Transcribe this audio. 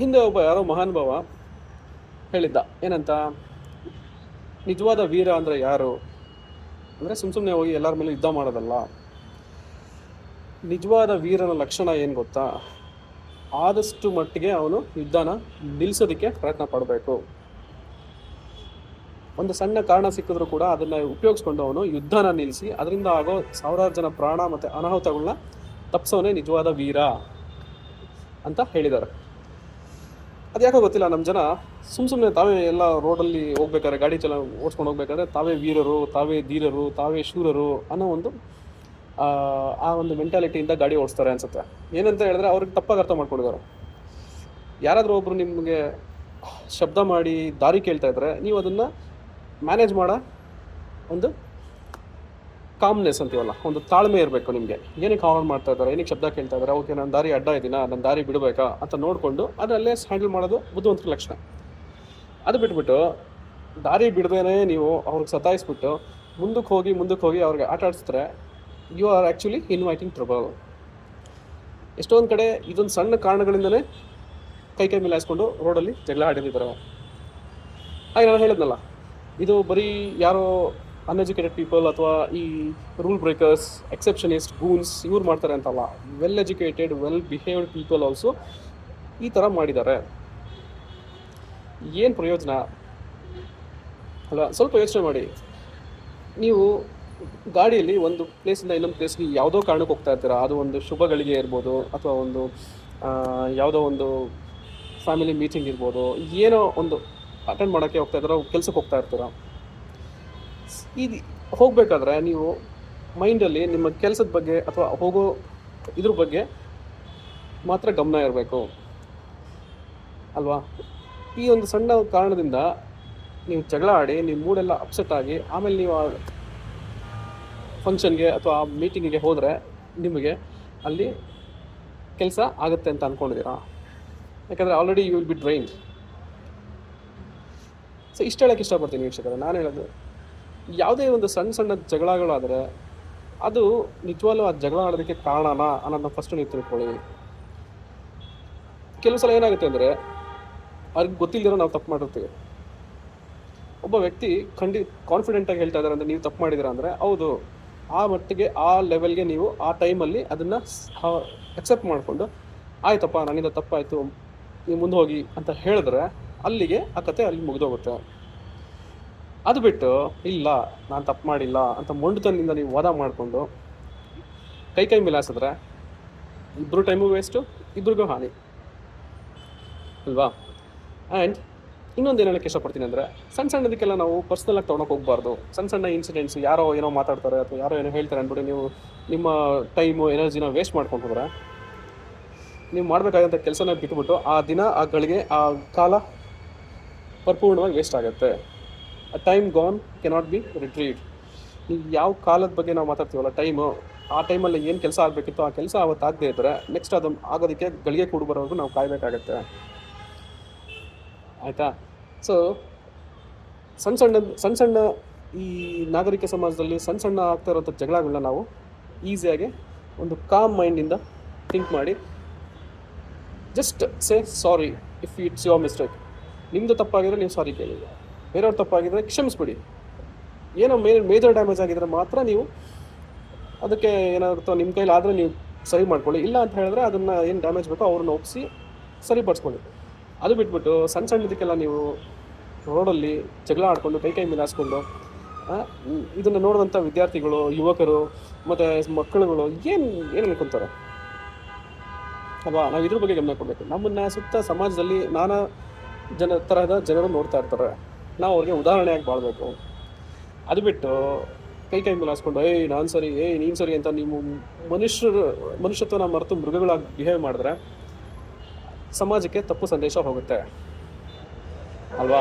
ಹಿಂದೆ ಒಬ್ಬ ಯಾರೋ ಮಹಾನುಭಾವ ಹೇಳಿದ್ದ. ಏನಂತ? ನಿಜವಾದ ವೀರ ಅಂದರೆ ಯಾರು? ಅಂದರೆ ಸುಮ್ಮ ಸುಮ್ಮನೆ ಹೋಗಿ ಎಲ್ಲರ ಮೇಲೆ ಯುದ್ಧ ಮಾಡೋದಲ್ಲ. ನಿಜವಾದ ವೀರನ ಲಕ್ಷಣ ಏನು ಗೊತ್ತಾ? ಆದಷ್ಟು ಮಟ್ಟಿಗೆ ಅವನು ಯುದ್ಧನ ನಿಲ್ಲಿಸೋದಕ್ಕೆ ಪ್ರಯತ್ನ ಪಡಬೇಕು. ಒಂದು ಸಣ್ಣ ಕಾರಣ ಸಿಕ್ಕಿದ್ರು ಕೂಡ ಅದನ್ನ ಉಪಯೋಗಿಸ್ಕೊಂಡು ಅವನು ಯುದ್ಧನ ನಿಲ್ಲಿಸಿ ಅದರಿಂದ ಆಗೋ ಸಾವಿರಾರು ಜನ ಪ್ರಾಣ ಮತ್ತು ಅನಾಹುತಗಳನ್ನ ತಪ್ಪಿಸೋನೇ ನಿಜವಾದ ವೀರ ಅಂತ ಹೇಳಿದ್ದಾರೆ. ಅದ್ಯಾಕೋ ಗೊತ್ತಿಲ್ಲ ನಮ್ಮ ಜನ ಸುಮ್ಮ ಸುಮ್ಮನೆ ತಾವೇ ಎಲ್ಲ ರೋಡಲ್ಲಿ ಹೋಗ್ಬೇಕಾದ್ರೆ ಗಾಡಿ ಚಲ ಓಡಿಸ್ಕೊಂಡು ಹೋಗ್ಬೇಕಾದ್ರೆ ತಾವೇ ವೀರರು ತಾವೇ ಧೀರರು ತಾವೇ ಶೂರರು ಅನ್ನೋ ಒಂದು ಆ, ಒಂದು ಮೆಂಟಾಲಿಟಿಯಿಂದ ಗಾಡಿ ಓಡಿಸ್ತಾರೆ ಅನ್ಸುತ್ತೆ. ಏನಂತ ಹೇಳಿದ್ರೆ ಅವ್ರಿಗೆ ತಪ್ಪಾಗಿ ಅರ್ಥ ಮಾಡ್ಕೊಂಡಿದ್ದಾರೆ. ಯಾರಾದರೂ ಒಬ್ರು ನಿಮಗೆ ಶಬ್ದ ಮಾಡಿ ದಾರಿ ಕೇಳ್ತಾ ಇದ್ರೆ ನೀವು ಅದನ್ನ ಮ್ಯಾನೇಜ್ ಮಾಡೋ ಒಂದು ಕಾಮ್ನೆಸ್ ಅಂತೀವಲ್ಲ, ಒಂದು ತಾಳ್ಮೆ ಇರಬೇಕು ನಿಮಗೆ. ಏನಕ್ಕೆ ಆನ್ ಮಾಡ್ತಾ ಇದ್ದಾರೆ, ಏನಕ್ಕೆ ಶಬ್ದ ಕೇಳ್ತಾ ಇದ್ದಾರೆ, ಓಕೆ ನಾನು ದಾರಿ ಅಡ್ಡ ಇದ್ದೀನಾ ನನ್ನ ದಾರಿ ಬಿಡಬೇಕಾ ಅಂತ ನೋಡಿಕೊಂಡು ಅದರಲ್ಲೇ ಹ್ಯಾಂಡಲ್ ಮಾಡೋದು ಬುದ್ಧಿವಂತರ ಲಕ್ಷಣ. ಅದು ಬಿಟ್ಬಿಟ್ಟು ದಾರಿ ಬಿಡದೇನೆ ನೀವು ಅವ್ರಿಗೆ ಸತಾಯಿಸ್ಬಿಟ್ಟು ಮುಂದಕ್ಕೆ ಹೋಗಿ ಮುಂದಕ್ಕೆ ಹೋಗಿ ಅವ್ರಿಗೆ ಆಟ ಆಡಿಸಿದ್ರೆ you are actually inviting trouble ಎಷ್ಟೊಂದು ಕಡೆ ಇದೊಂದು ಸಣ್ಣ ಕಾರಣಗಳಿಂದಲೇ ಕೈ ಕೈ ಮಿಲಾಯಿಸ್ಕೊಂಡು ರೋಡಲ್ಲಿ ಜಗಳ ಆಡಿದ್ದಾರೆ ಹಾಗೆ ನಾನು ಹೇಳಿದ್ನಲ್ಲ, ಇದು ಬರೀ ಯಾರೋ ಅನ್ಎಜುಕೇಟೆಡ್ ಪೀಪಲ್ ಅಥವಾ ಈ ರೂಲ್ ಬ್ರೇಕರ್ಸ್ ಎಕ್ಸೆಪ್ಷನಿಸ್ಟ್ ಗೂನ್ಸ್ ಇವ್ರು ಮಾಡ್ತಾರೆ ಅಂತಲ್ಲ. Well educated well behaved people also ಈ ಥರ ಮಾಡಿದ್ದಾರೆ. ಏನು ಪ್ರಯೋಜನ? ಅಲ್ಲ, ಸ್ವಲ್ಪ ಯೋಚನೆ ಮಾಡಿ. ನೀವು ಗಾಡಿಯಲ್ಲಿ ಒಂದು ಪ್ಲೇಸಿಂದ ಇನ್ನೊಂದು ಪ್ಲೇಸ್ಗೆ ಯಾವುದೋ ಕಾರಣಕ್ಕೆ ಹೋಗ್ತಾ ಇರ್ತೀರಾ? ಅದು ಒಂದು ಶುಭಗಳಿಗೆ ಇರ್ಬೋದು ಅಥವಾ ಒಂದು ಯಾವುದೋ ಒಂದು ಫ್ಯಾಮಿಲಿ ಮೀಟಿಂಗ್ ಇರ್ಬೋದು, ಏನೋ ಒಂದು ಅಟೆಂಡ್ ಮಾಡೋಕ್ಕೆ ಹೋಗ್ತಾ ಇದ್ದೀರಾ, ಕೆಲಸಕ್ಕೆ ಹೋಗ್ತಾ ಇರ್ತೀರಾ? ಇದು ಹೋಗಬೇಕಾದ್ರೆ ನೀವು ಮೈಂಡಲ್ಲಿ ನಿಮ್ಮ ಕೆಲಸದ ಬಗ್ಗೆ ಅಥವಾ ಹೋಗೋ ಇದ್ರ ಬಗ್ಗೆ ಮಾತ್ರ ಗಮನ ಇರಬೇಕು. ಅಲ್ವಾ? ಈ ಒಂದು ಸಣ್ಣ ಕಾರಣದಿಂದ ನೀವು ಜಗಳ ಆಡಿ, ನಿಮ್ಮ ಮೂಡೆಲ್ಲ ಅಪ್ಸೆಟ್ ಆಗಿ, ಆಮೇಲೆ ನೀವು ಆ ಫಂಕ್ಷನ್ಗೆ ಅಥವಾ ಆ ಮೀಟಿಂಗಿಗೆ ಹೋದರೆ ನಿಮಗೆ ಅಲ್ಲಿ ಕೆಲಸ ಆಗುತ್ತೆ ಅಂತ ಅಂದ್ಕೊಂಡಿದ್ದೀರಾ ಯಾಕಂದರೆ already you will be drain so ಇಷ್ಟು ಹೇಳೋಕ್ಕೆ ಇಷ್ಟಪಡ್ತೀನಿ ವೀಕ್ಷಕರೇ, ನಾನು ಹೇಳೋದು ಯಾವುದೇ ಒಂದು ಸಣ್ಣ ಸಣ್ಣ ಜಗಳಗಳಾದರೆ ಅದು ನಿಜವಾಗ್ಲೂ ಆ ಜಗಳ ಆಡೋದಕ್ಕೆ ಕಾರಣನಾ ಅನ್ನೋದನ್ನ ಫಸ್ಟ್ ನೀವು ತಿಳ್ಕೊಳ್ಳಿ. ಕೆಲವು ಸಲ ಏನಾಗುತ್ತೆ ಅಂದರೆ ಅವ್ರಿಗೆ ಗೊತ್ತಿಲ್ಲದಿರೋ ನಾವು ತಪ್ಪು ಮಾಡಿರ್ತೀವಿ. ಒಬ್ಬ ವ್ಯಕ್ತಿ ಖಂಡಿ ಕಾನ್ಫಿಡೆಂಟಾಗಿ ಹೇಳ್ತಾ ಇದ್ದಾರೆ ಅಂದರೆ ನೀವು ತಪ್ಪು ಮಾಡಿದ್ದೀರಾ ಅಂದರೆ ಹೌದು, ಆ ಮಟ್ಟಿಗೆ ಆ ಲೆವೆಲ್ಗೆ ನೀವು ಆ ಟೈಮಲ್ಲಿ ಅದನ್ನು ಅಕ್ಸೆಪ್ಟ್ ಮಾಡಿಕೊಂಡು ಆಯ್ತಪ್ಪ ನನ್ನಿಂದ ತಪ್ಪಾಯಿತು, ನೀವು ಮುಂದೆ ಹೋಗಿ ಅಂತ ಹೇಳಿದ್ರೆ ಅಲ್ಲಿಗೆ ಆ ಕತೆ ಅಲ್ಲಿ ಮುಗಿದೋಗುತ್ತೆ. ಅದು ಬಿಟ್ಟು, ಇಲ್ಲ, ನಾನು ತಪ್ಪು ಮಾಡಿಲ್ಲ ಅಂತ ಮೊಂಡುತನದಿಂದ ನೀವು ವಾದ ಮಾಡಿಕೊಂಡು ಕೈ ಕೈ ಮಿಲಾಯಿಸಿದ್ರೆ ಇಬ್ಬರು ಟೈಮು ವೇಸ್ಟು, ಇಬ್ರಿಗೂ ಹಾನಿ. ಅಲ್ವಾ? ಆ್ಯಂಡ್ ಇನ್ನೊಂದು ಏನೋ ಇಷ್ಟಪಡ್ತೀನಿ ಅಂದರೆ ಸಣ್ಣ ಸಣ್ಣದಕ್ಕೆಲ್ಲ ನಾವು ಪರ್ಸ್ನಲಾಗಿ ತೊಗೊಳಕ್ಕೆ ಹೋಗಬಾರ್ದು. ಸಣ್ಣ ಸಣ್ಣ ಇನ್ಸಿಡೆಂಟ್ಸ್ ಯಾರೋ ಏನೋ ಮಾತಾಡ್ತಾರೆ ಅಥವಾ ಯಾರೋ ಏನೋ ಹೇಳ್ತಾರೆ ಅಂದ್ಬಿಟ್ಟು ನೀವು ನಿಮ್ಮ ಟೈಮು ಎನರ್ಜಿನ ವೇಸ್ಟ್ ಮಾಡ್ಕೊಂಡು ಹೋದ್ರೆ, ನೀವು ಮಾಡಬೇಕಾದಂಥ ಕೆಲಸನ ಬಿಟ್ಬಿಟ್ಟು ಆ ದಿನ, ಆ ಗಳಿಗೆ, ಆ ಕಾಲ ಪರಿಪೂರ್ಣವಾಗಿ ವೇಸ್ಟ್ ಆಗುತ್ತೆ. Time gone cannot be retrieved ಯಾವ ಕಾಲದ ಬಗ್ಗೆ ನಾವು ಮಾತಾಡ್ತೀವಲ್ಲ ಟೈಮು ಆ ಟೈಮಲ್ಲಿ ಏನು ಕೆಲಸ ಆಗಬೇಕಿತ್ತು ಆ ಕೆಲಸ ಅವತ್ತು ಆಗದೆ ಇದ್ದರೆ ನೆಕ್ಸ್ಟ್ ಅದು ಆಗೋದಕ್ಕೆ ಗಳಿಗೆ ಕೂಡು ಬರೋವರೆಗೂ ನಾವು ಕಾಯಬೇಕಾಗತ್ತೆ. ಆಯಿತಾ? ಸೊ ಸಣ್ಣ ಸಣ್ಣ ಸಣ್ಣ ಸಣ್ಣ ಈ ನಾಗರಿಕ ಸಮಾಜದಲ್ಲಿ ಸಣ್ಣ ಸಣ್ಣ ಆಗ್ತಾ ಇರೋಂಥ ಜಗಳಗಳನ್ನ ನಾವು ಈಸಿಯಾಗಿ ಒಂದು ಕಾಮ್ ಮೈಂಡಿಂದ ಥಿಂಕ್ ಮಾಡಿ just say sorry if it's your mistake ನಿಮ್ಮದು ತಪ್ಪಾಗಿದ್ರೆ ನೀವು ಸಾರಿ ಕೇಳಿ ಬೇರೆಯವ್ರ ತಪ್ಪಾಗಿದ್ರೆ ಕ್ಷಮಿಸ್ಬಿಡಿ. ಏನೋ ಮೇ ಮೇಜರ್ ಡ್ಯಾಮೇಜ್ ಆಗಿದ್ರೆ ಮಾತ್ರ ನೀವು ಅದಕ್ಕೆ ಏನಾಗುತ್ತೋ ನಿಮ್ಮ ಕೈಲಿ ಆದರೆ ನೀವು ಸರಿ ಮಾಡ್ಕೊಳ್ಳಿ. ಇಲ್ಲ ಅಂತ ಹೇಳಿದ್ರೆ ಅದನ್ನು ಏನು ಡ್ಯಾಮೇಜ್ ಬೇಕೋ ಅವ್ರನ್ನ ಒಪ್ಪಿಸಿ ಸರಿಪಡಿಸ್ಕೊಳ್ಳಿ. ಅದು ಬಿಟ್ಬಿಟ್ಟು ಸಣ್ಣ ಸಣ್ಣದಕ್ಕೆಲ್ಲ ನೀವು ರೋಡಲ್ಲಿ ಜಗಳ ಆಡಿಕೊಂಡು ಕೈ ಕೈ ಮಿಲಾಯಿಸ್ಕೊಂಡು ಇದನ್ನು ನೋಡಿದಂಥ ವಿದ್ಯಾರ್ಥಿಗಳು, ಯುವಕರು, ಮತ್ತು ಮಕ್ಕಳುಗಳು ಏನು ಏನು ಅನ್ಕೊಂತಾರೆ? ಅಲ್ವಾ? ನಾವು ಇದ್ರ ಬಗ್ಗೆ ಗಮನ ಕೊಡಬೇಕು. ನಮ್ಮನ್ನ ಸುತ್ತ ಸಮಾಜದಲ್ಲಿ ನಾನಾ ಜನ ತರಹದ ಜನರು ನೋಡ್ತಾ ಇರ್ತಾರೆ. ನಾವು ಅವ್ರಿಗೆ ಉದಾಹರಣೆಯಾಗಿ ಬಾಳ್ಬೇಕು. ಅದು ಬಿಟ್ಟು ಕೈ ಕೈ ಮಿಲಾಯಿಸ್ಕೊಂಡು ಏಯ್, ನಾನು ಸರಿ, ಏಯ್, ನೀನು ಸರಿ ಅಂತ ನೀವು ಮನುಷ್ಯರು, ಮನುಷ್ಯತ್ವನ ಮರೆತು ಮೃಗಗಳಾಗಿ ಬಿಹೇವ್ ಮಾಡಿದ್ರೆ ಸಮಾಜಕ್ಕೆ ತಪ್ಪು ಸಂದೇಶ ಹೋಗುತ್ತೆ. ಅಲ್ವಾ?